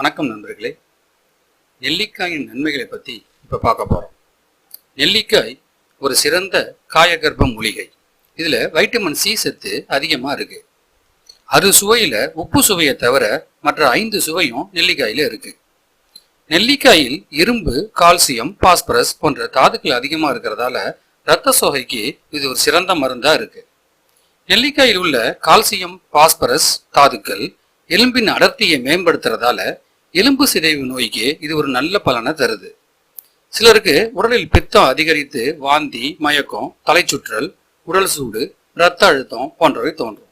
வணக்கம் நண்பர்களே. நெல்லிக்காயின் நன்மைகளை பற்றி இப்போ பார்க்க போகிறோம் நெல்லிக்காய் ஒரு சிறந்த காயகர்ப்ப மூலிகை. இதில் வைட்டமின் சி சத்து அதிகமாக இருக்கு. அது சுவையில் உப்பு சுவையை தவிர மற்ற ஐந்து சுவையும் நெல்லிக்காயில் இருக்கு. நெல்லிக்காயில் இரும்பு கால்சியம் பாஸ்பரஸ் போன்ற தாதுக்கள் அதிகமாக இருக்கிறதால இரத்த சோகைக்கு இது ஒரு சிறந்த மருந்தாக இருக்கு. நெல்லிக்காயில் உள்ள கால்சியம் பாஸ்பரஸ் தாதுக்கள் எலும்பின் அடர்த்தியை மேம்படுத்துறதால எலும்பு சிதைவு நோய்க்கு இது ஒரு நல்ல பலனை தருது. சிலருக்கு உடலில் பித்தம் அதிகரித்து வாந்தி மயக்கம் தலைச்சுற்றல் உடல் சூடு இரத்த அழுத்தம் போன்றவை தோன்றும்.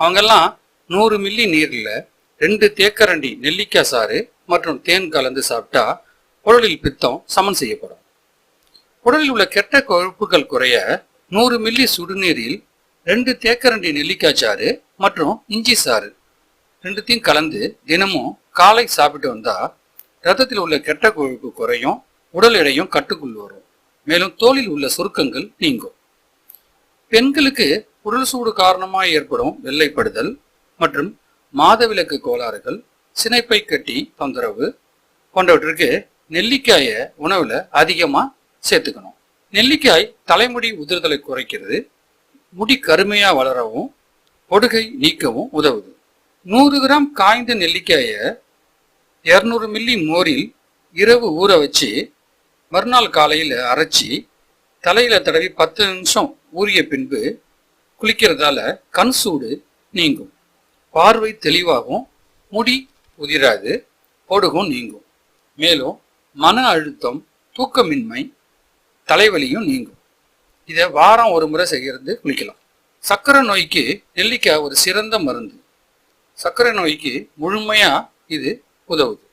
அவங்கெல்லாம் நூறு மில்லி நீரில் ரெண்டு தேக்கரண்டி நெல்லிக்காய் சாறு மற்றும் தேன் கலந்து சாப்பிட்டா உடலில் பித்தம் சமன் செய்யப்படும். உடலில் உள்ள கெட்ட கொழுப்புகள் குறைய நூறு மில்லி சுடுநீரில் ரெண்டு தேக்கரண்டி நெல்லிக்காய் சாறு மற்றும் இஞ்சி சாறு ரெண்டுத்தையும் கலந்து தினமும் காலை சாப்பிட்டு வந்தா ரத்தத்தில் உள்ள கெட்ட கொழுப்பு குறையும் உடல் எடையும் கட்டுக்குள் வரும். மேலும் தோலில் உள்ள சுருக்கங்கள் நீங்கும். பெண்களுக்கு உடல் சூடு காரணமாக ஏற்படும் வெள்ளைப்படுதல் மற்றும் மாதவிலக்கு கோளாறுகள் சினைப்பை கட்டி தொந்தரவு போன்றவற்றிற்கு நெல்லிக்காயை உணவுல அதிகமா சேர்த்துக்கணும். நெல்லிக்காய் தலைமுடி உதிர்தலை குறைக்கிறது முடி கருமையா வளரவும் பொடுகை நீக்கவும் உதவுது. நூறு கிராம் காய்ந்த நெல்லிக்காயை இரநூறு மில்லி மோரில் இரவு ஊற வச்சு மறுநாள் காலையில் அரைச்சி தலையில் தடவி பத்து நிமிஷம் ஊறிய பின்பு குளிக்கிறதால கண் சூடு நீங்கும். பார்வை தெளிவாகும் முடி உதிராது பொடுகும் நீங்கும். மேலும் மன அழுத்தம் தூக்கமின்மை தலைவலியும் நீங்கும். இதை வாரம் ஒரு முறை செய்கிறது குளிக்கலாம். சக்கரை நோய்க்கு நெல்லிக்காய் ஒரு சிறந்த மருந்து. சர்க்கரை நோய்க்கு முழுமையாக இது உதவுது.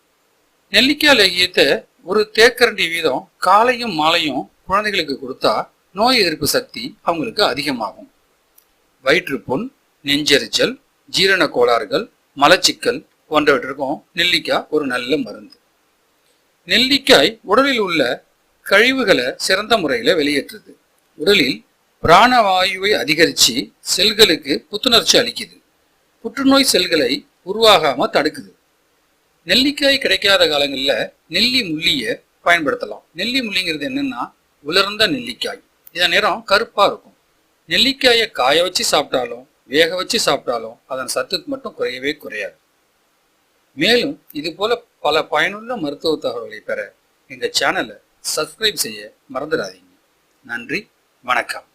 நெல்லிக்காய் லேகியத்தை ஒரு தேக்கரண்டி வீதம் காலையும் மாலையும் குழந்தைகளுக்கு கொடுத்தா நோய் எதிர்ப்பு சக்தி அவங்களுக்கு அதிகமாகும். வயிற்றுப்புண் நெஞ்செரிச்சல் ஜீரண கோளாறுகள் மலச்சிக்கல் போன்றவற்றிற்கும் நெல்லிக்காய் ஒரு நல்ல மருந்து. நெல்லிக்காய் உடலில் உள்ள கழிவுகளை சிறந்த முறையில் வெளியேற்றுது. உடலில் பிராணவாயுவை அதிகரித்து செல்களுக்கு புத்துணர்ச்சி அளிக்குது. புற்றுநோய் செல்களை உருவாகாமல் தடுக்குது. நெல்லிக்காய் கிடைக்காத காலங்களில் நெல்லி முள்ளிய பயன்படுத்தலாம். நெல்லி முள்ளிங்கிறது என்னன்னா உலர்ந்த நெல்லிக்காய். இதன் நிறம் கருப்பா இருக்கும். நெல்லிக்காயை காய வச்சு சாப்பிட்டாலும் வேக வச்சு சாப்பிட்டாலும் அதன் சத்துக்கு மட்டும் குறையவே குறையாது. மேலும் இது போல பல பயனுள்ள மருத்துவ தகவல்களை பெற எங்கள் சேனலை சப்ஸ்கிரைப் செய்ய மறந்துடாதீங்க. நன்றி வணக்கம்.